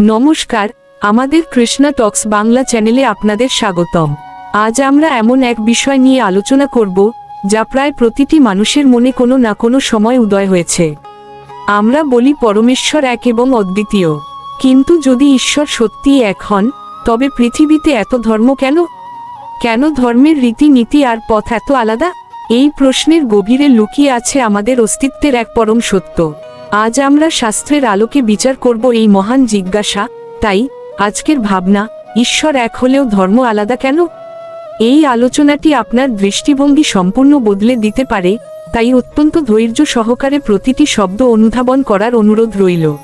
নমস্কার, আমাদের কৃষ্ণা টক্স বাংলা চ্যানেলে আপনাদের স্বাগতম। আজ আমরা এমন এক বিষয় নিয়ে আলোচনা করব, যা প্রায় প্রতিটি মানুষের মনে কোনো না কোনো সময় উদয় হয়েছে। আমরা বলি পরমেশ্বর এক এবং অদ্বিতীয়। কিন্তু যদি ঈশ্বর সত্যিই এক হন, তবে পৃথিবীতে এত ধর্ম কেন? কেন ধর্মের রীতিনীতি আর পথ এত আলাদা? এই প্রশ্নের গভীরে লুকিয়ে আছে আমাদের অস্তিত্বের এক পরম সত্য। আজ আমরা শাস্ত্রের আলোকে বিচার করব এই মহান জিজ্ঞাসা, তাই আজকের ভাবনা, ঈশ্বর এক হলেও ধর্ম আলাদা কেন? এই আলোচনাটি আপনার দৃষ্টিভঙ্গি সম্পূর্ণ বদলে দিতে পারে, তাই অত্যন্ত ধৈর্য সহকারে প্রতিটি শব্দ অনুধাবন করার অনুরোধ রইল।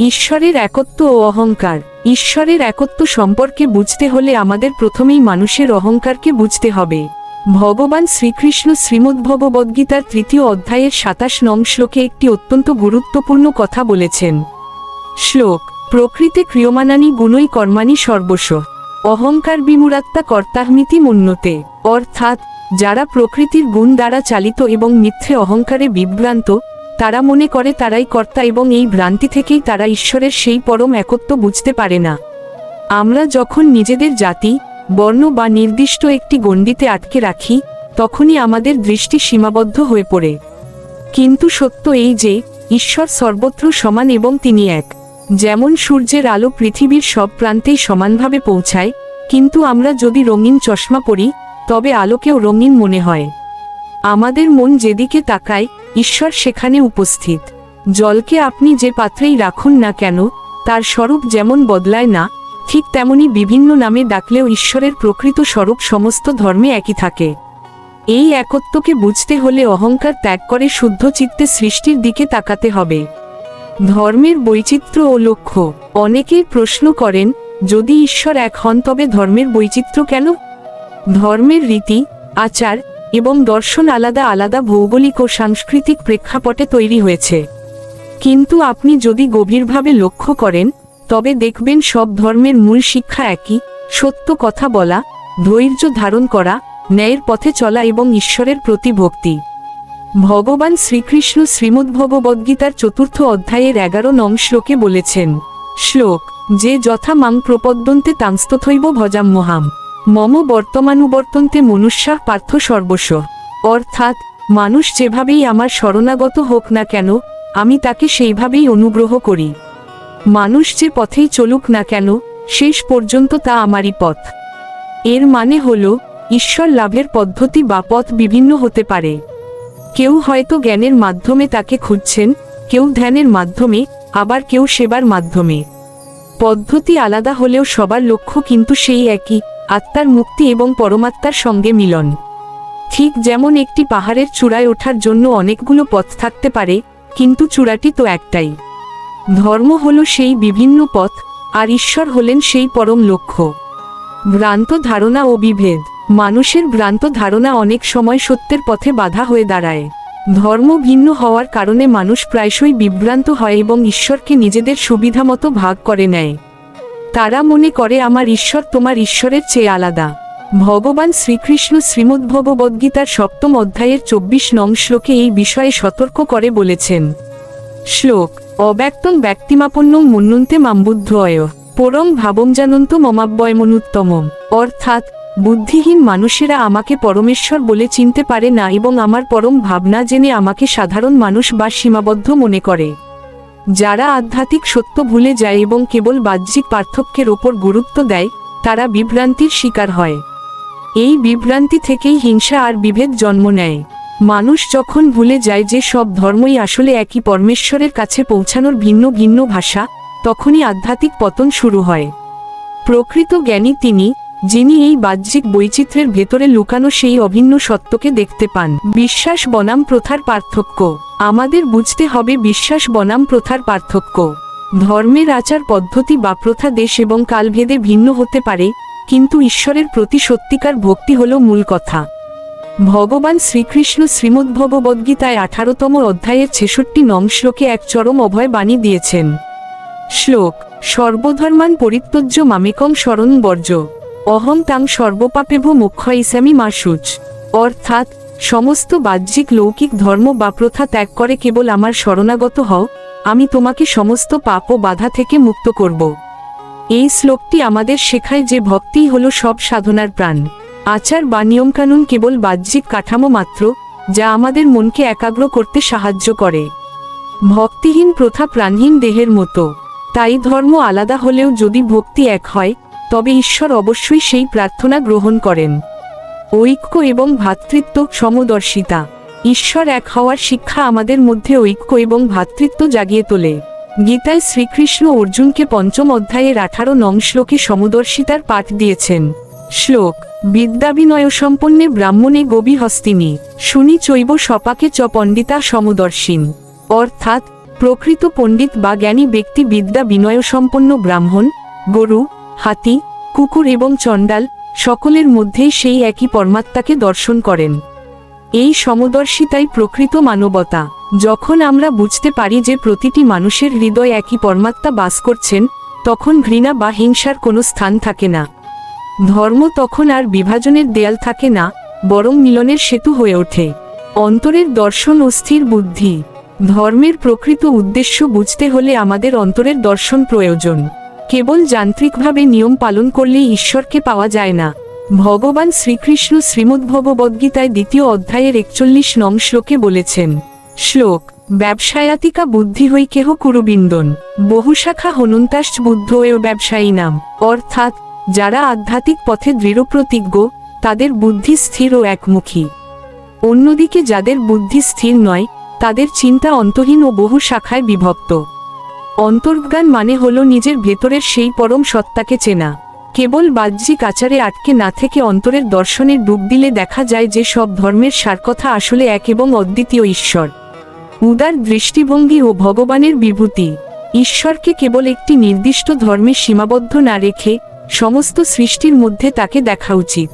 ঈশ্বরের একত্ব ও অহংকার, ঈশ্বরের একত্ব সম্পর্কে বুঝতে হলে আমাদের প্রথমেই মানুষের অহংকারকে বুঝতে হবে। ভগবান শ্রীকৃষ্ণ শ্রীমদ্ভগবদ্গীতার তৃতীয় অধ্যায়ের সাতাশ নং শ্লোকে একটি অত্যন্ত গুরুত্বপূর্ণ কথা বলেছেন। শ্লোক, প্রকৃতে ক্রিয়মানানি গুণই কর্মাণি সর্বস্ব। অহংকার বিমুরাত্মা কর্তাহমিতি মুন্নতে। অর্থাৎ, যারা প্রকৃতির গুণ দ্বারা চালিত এবং মিথ্যে অহংকারে বিভ্রান্ত, তারা মনে করে তারাই কর্তা এবং এই ভ্রান্তি থেকেই তারা ঈশ্বরের সেই পরম একত্ব বুঝতে পারে না। আমরা যখন নিজেদের জাতি বর্ণ বা নির্দিষ্ট একটি গণ্ডিতে আটকে রাখি, তখনই আমাদের দৃষ্টি সীমাবদ্ধ হয়ে পড়ে। কিন্তু সত্য এই যে, ঈশ্বর সর্বত্র সমান এবং তিনি এক। যেমন সূর্যের আলো পৃথিবীর সব প্রান্তেই সমানভাবে পৌঁছায়, কিন্তু আমরা যদি রঙিন চশমা পরি, তবে আলোকেও রঙিন মনে হয়। আমাদের মন যেদিকে তাকায়, ঈশ্বর সেখানে উপস্থিত। জলকে আপনি যে পাত্রেই রাখুন না কেন, তার স্বরূপ যেমন বদলায় না ঠিক তেমনি বিভিন্ন নামে ডাকলেও ঈশ্বরের প্রকৃত স্বরূপ সমস্ত ধর্মে একই থাকে। এই একত্বকে বুঝতে হলে অহংকার ত্যাগ করে শুদ্ধ চিত্তে সৃষ্টির দিকে তাকাতে হবে। ধর্মের বৈচিত্র্য ও লক্ষ্য। অনেকেই প্রশ্ন করেন, যদি ঈশ্বর এক হন তবে ধর্মের বৈচিত্র্য কেন? ধর্মের রীতি, আচার এবং দর্শন আলাদা আলাদা ভৌগোলিক ও সাংস্কৃতিক প্রেক্ষাপটে তৈরি হয়েছে। কিন্তু আপনি যদি গভীরভাবে লক্ষ্য করেন তবে দেখবেন সব ধর্মের মূল শিক্ষা একই, সত্য কথা বলা, ধৈর্য ধারণ করা, ন্যায়ের পথে চলা এবং ঈশ্বরের প্রতি ভক্তি। ভগবান শ্রীকৃষ্ণ শ্রীমদ্ভগবদ্গীতার চতুর্থ অধ্যায়ের এগারো নং শ্লোকে বলেছেন, শ্লোক, যে যথা মাং প্রপদ্যন্তে তাংস্তথৈব ভজাম্যহাম মম বর্তমানুবর্তন্তে মনুষ্যা পার্থ সর্বস্ব। অর্থাৎ, মানুষ যেভাবেই আমার শরণাগত হোক না কেন, আমি তাকে সেইভাবেই অনুগ্রহ করি। মানুষ যে পথেই চলুক না কেন, শেষ পর্যন্ত তা আমারই পথ। এর মানে হল, ঈশ্বর লাভের পদ্ধতি বা পথ বিভিন্ন হতে পারে। কেউ হয়তো জ্ঞানের মাধ্যমে তাকে খুঁজছেন, কেউ ধ্যানের মাধ্যমে, আবার কেউ সেবার মাধ্যমে। পদ্ধতি আলাদা হলেও সবার লক্ষ্য কিন্তু সেই একই, আত্মার মুক্তি এবং পরমাত্মার সঙ্গে মিলন। ঠিক যেমন একটি পাহাড়ের চূড়ায় ওঠার জন্য অনেকগুলো পথ থাকতে পারে, কিন্তু চূড়াটি তো একটাই। ধর্ম হল সেই বিভিন্ন পথ, আর ঈশ্বর হলেন সেই পরম লক্ষ্য। ভ্রান্ত ধারণা ও বিভেদ, মানুষের ভ্রান্ত ধারণা অনেক সময় সত্যের পথে বাধা হয়ে দাঁড়ায়। ধর্ম ভিন্ন হওয়ার কারণে মানুষ প্রায়শই বিভ্রান্ত হয় এবং ঈশ্বরকে নিজেদের সুবিধামতো ভাগ করে নেয়। তারা মনে করে, আমার ঈশ্বর তোমার ঈশ্বরের চেয়ে আলাদা। ভগবান শ্রীকৃষ্ণ শ্রীমদ্ভগবদ্গীতার সপ্তম অধ্যায়ের চব্বিশ নং শ্লোকে এই বিষয়ে সতর্ক করে বলেছেন। শ্লোক অব্যক্তং ব্যক্তিমাপন্নং মুন্নন্তে মাম্বুদ্ধ অয় পরং ভাবম জানন্ত মমাব্যয়মনুত্তমম অর্থাৎ, বুদ্ধিহীন মানুষেরা আমাকে পরমেশ্বর বলে চিনতে পারে না এবং আমার পরম ভাবনা জেনে আমাকে সাধারণ মানুষ বা সীমাবদ্ধ মনে করে। যারা আধ্যাত্মিক সত্য ভুলে যায় এবং কেবল বাহ্যিক পার্থক্যের ওপর গুরুত্ব দেয়, তারা বিভ্রান্তির শিকার হয়। এই বিভ্রান্তি থেকেই হিংসা আর বিভেদ জন্ম নেয়। মানুষ যখন ভুলে যায় যে সব ধর্মই আসলে একই পরমেশ্বরের কাছে পৌঁছানোর ভিন্ন ভিন্ন ভাষা, তখনই আধ্যাত্মিক পতন শুরু হয়। প্রকৃত জ্ঞানী তিনি, যিনি এই বাহ্যিক বৈচিত্র্যের ভেতরে লুকানো সেই অভিন্ন সত্যকে দেখতে পান। বিশ্বাস বনাম প্রথার পার্থক্য। আমাদের বুঝতে হবে বিশ্বাস বনাম প্রথার পার্থক্য। ধর্মের আচার পদ্ধতি বা প্রথা দেশ এবং কালভেদে ভিন্ন হতে পারে, কিন্তু ঈশ্বরের প্রতি সত্যিকার ভক্তি হল মূল কথা। ভগবান শ্রীকৃষ্ণ শ্রীমদ্ভগবদ্গীতায় আঠারোতম অধ্যায়ের ছেষট্টি নং শ্লোকে এক চরম অভয় বাণী দিয়েছেন। শ্লোক, সর্বধর্মান পরিত্যজ্য মামেকং শরণ বর্জ্য অহং তাং সর্বপাপেভ মুখ্য ইসামি মাসুচ অর্থাৎ, সমস্ত বাহ্যিক লৌকিক ধর্ম বা প্রথা ত্যাগ করে কেবল আমার শরণাগত হও, আমি তোমাকে সমস্ত পাপ ও বাধা থেকে মুক্ত করব। এই শ্লোকটি আমাদের শেখায় যে ভক্তিই হল সব সাধনার প্রাণ। আচার বা নিয়মকানুন কেবল বাহ্যিক কাঠামো মাত্র, যা আমাদের মনকে একাগ্র করতে সাহায্য করে। ভক্তিহীন প্রথা প্রাণহীন দেহের মতো। তাই ধর্ম আলাদা হলেও যদি ভক্তি এক হয়, তবে ঈশ্বর অবশ্যই সেই প্রার্থনা গ্রহণ করেন। ঐক্য এবং ভ্রাতৃত্ব সমদর্শিতা। ঈশ্বর এক হওয়ার শিক্ষা আমাদের মধ্যে ঐক্য এবং ভ্রাতৃত্ব জাগিয়ে তোলে। গীতায় শ্রীকৃষ্ণ অর্জুনকে পঞ্চম অধ্যায়ের আঠারো নং শ্লোকে সমদর্শিতার পাঠ দিয়েছেন। শ্লোক বিদ্যা বিনয় সম্পন্নে ব্রাহ্মণে গবি হস্তিনী, শুনি চৈব সপাকে চ পণ্ডিতা সমদর্শিন। অর্থাৎ, প্রকৃত পণ্ডিত বা জ্ঞানী ব্যক্তি বিদ্যা বিনয় সম্পন্ন ব্রাহ্মণ, গরু, হাতি, কুকুর এবং চণ্ডাল, সকলের মধ্যেই সেই একই পরমাত্মাকে দর্শন করেন। এই সমদর্শিতাই প্রকৃত মানবতা। যখন আমরা বুঝতে পারি যে প্রতিটি মানুষের হৃদয় একই পরমাত্মা বাস করছেন, তখন ঘৃণা বা হিংসার কোনো স্থান থাকে না। ধর্ম তখন আর বিভাজনের দেয়াল থাকে না, বরং মিলনের সেতু হয়ে ওঠে। অন্তরের দর্শন ও স্থির বুদ্ধি। ধর্মের প্রকৃত উদ্দেশ্য বুঝতে হলে আমাদের অন্তরের দর্শন প্রয়োজন। কেবল যান্ত্রিকভাবে নিয়ম পালন করলেই ঈশ্বরকে পাওয়া যায় না। ভগবান শ্রীকৃষ্ণ শ্রীমদ্ভগবদ্গীতায় দ্বিতীয় অধ্যায়ের একচল্লিশ নং শ্লোকে বলেছেন, শ্লোক, ব্যবসায়াতিকা বুদ্ধি হই কেহ কুরুবিন্দন। বহুশাখা হনুন্তাস বুদ্ধ এও ব্যবসায়ী নাম। অর্থাৎ যারা আধ্যাত্মিক পথে দৃঢ়প্রতিজ্ঞ তাদের বুদ্ধি স্থির ও একমুখী। অন্যদিকে যাদের বুদ্ধি স্থির নয়, তাদের চিন্তা অন্তহীন ও বহু শাখায় বিভক্ত। অন্তর্জ্ঞান মানে হল নিজের ভেতরের সেই পরম সত্তাকে চেনা। কেবল বাহ্যিক আচারে আটকে না থেকে অন্তরের দর্শনের ডুব দিলে দেখা যায় যে সব ধর্মের সারকথা আসলে এক এবং অদ্বিতীয় ঈশ্বর। উদার দৃষ্টিভঙ্গি ও ভগবানের বিভূতি। ঈশ্বরকে কেবল একটি নির্দিষ্ট ধর্মে সীমাবদ্ধ না রেখে সমস্ত সৃষ্টির মধ্যে তাকে দেখা উচিত।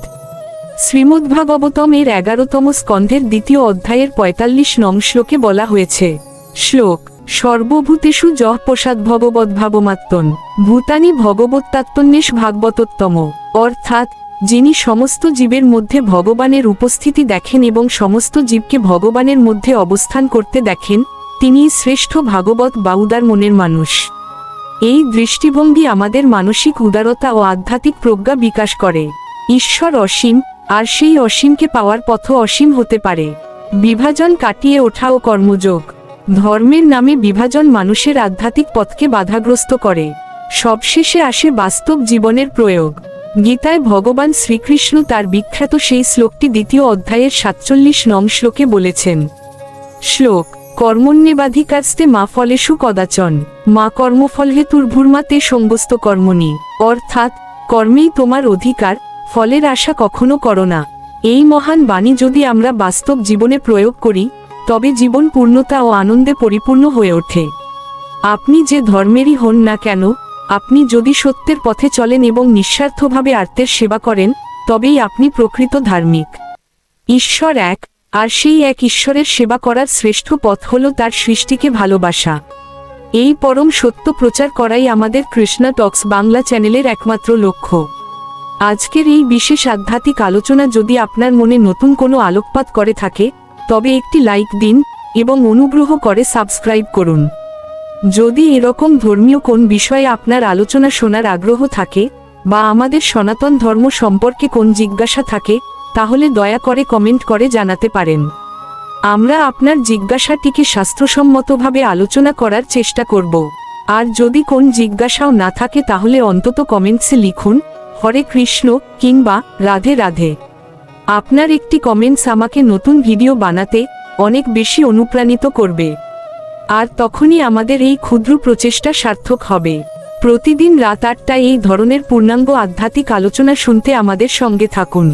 শ্রীমদ্ভাগবতম এর এগারোতম স্কন্ধের দ্বিতীয় অধ্যায়ের পঁয়তাল্লিশ নং শ্লোকে বলা হয়েছে, শ্লোক, সর্বভূতেষু জহ প্রসাদ ভগবদ্ভাবমাত্মন ভূতানি ভগবত্তাত্মন্বেষ ভাগবতোত্তম। অর্থাৎ, যিনি সমস্ত জীবের মধ্যে ভগবানের উপস্থিতি দেখেন এবং সমস্ত জীবকে ভগবানের মধ্যে অবস্থান করতে দেখেন তিনি শ্রেষ্ঠ ভাগবত বাউদার মনের মানুষ। এই দৃষ্টিভঙ্গি আমাদের মানসিক উদারতা ও আধ্যাত্মিক প্রজ্ঞা বিকাশ করে। ঈশ্বর অসীম, আর সেই অসীমকে পাওয়ার পথ অসীম হতে পারে। বিভাজন কাটিয়ে ওঠা ও কর্মযোগ। ধর্মের নামে বিভাজন মানুষের আধ্যাত্মিক পথকে বাধাগ্রস্ত করে। সবশেষে আসে বাস্তব জীবনের প্রয়োগ। গীতায় ভগবান শ্রীকৃষ্ণ তার বিখ্যাত সেই শ্লোকটি দ্বিতীয় অধ্যায়ের সাতচল্লিশ নং শ্লোকে বলেছেন। শ্লোক কর্মণ্যেবাধিকাস্তে মা ফলেষু কদাচন মা কর্মফল হেতুর ভূর্মাতে সমস্ত কর্মণি। অর্থাৎ, কর্মেই তোমার অধিকার, ফলের আশা কখনো করো না। এই মহান বাণী যদি আমরা বাস্তব জীবনে প্রয়োগ করি, তবে জীবন পূর্ণতা ও আনন্দে পরিপূর্ণ হয়ে ওঠে। আপনি যে ধর্মেরই হন না কেন, আপনি যদি সত্যের পথে চলেন এবং নিঃস্বার্থভাবে আর্তের সেবা করেন, তবেই আপনি প্রকৃত ধার্মিক। ঈশ্বর এক আর সেই এক ঈশ্বরের সেবা করার শ্রেষ্ঠ পথ হল তার সৃষ্টিকে ভালোবাসা। এই পরম সত্য প্রচার করাই আমাদের কৃষ্ণা টক্স বাংলা চ্যানেলের একমাত্র লক্ষ্য। আজকের এই বিশেষ আধ্যাত্মিক আলোচনা যদি আপনার মনে নতুন কোনো আলোকপাত করে থাকে, তবে একটি লাইক দিন এবং অনুগ্রহ করে সাবস্ক্রাইব করুন। যদি এরকম ধর্মীয় কোন বিষয়ে আপনার আলোচনা শোনার আগ্রহ থাকে, বা আমাদের সনাতন ধর্ম সম্পর্কে কোন জিজ্ঞাসা থাকে তাহলে দয়া করে কমেন্ট করে জানাতে পারেন। আমরা আপনার জিজ্ঞাসাটিকে স্বাস্থ্যসম্মতভাবে আলোচনা করার চেষ্টা করব। আর যদি কোন জিজ্ঞাসাও না থাকে তাহলে অন্তত কমেন্টসে লিখুন, হরে কৃষ্ণ কিংবা রাধে রাধে আপনার একটি কমেন্টস আমাকে নতুন ভিডিও বানাতে অনেক বেশি অনুপ্রাণিত করবে। আর তখনই আমাদের এই ক্ষুদ্র প্রচেষ্টা সার্থক হবে। প্রতিদিন রাত আটটায় এই ধরনের পূর্ণাঙ্গ আধ্যাত্মিক আলোচনা শুনতে আমাদের সঙ্গে থাকুন।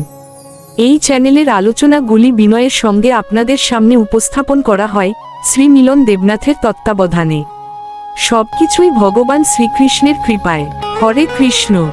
এই চ্যানেলের আলোচনাগুলি বিনয়ের সঙ্গে আপনাদের সামনে উপস্থাপন করা হয় শ্রী মিলন দেবনাথের তত্ত্বাবধানে। সবকিছুই ভগবান শ্রীকৃষ্ণের কৃপায়। হরে কৃষ্ণ।